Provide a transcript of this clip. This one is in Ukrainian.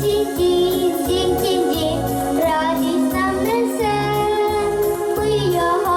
Дінь-дінь-дінь, радість нам несе, ми його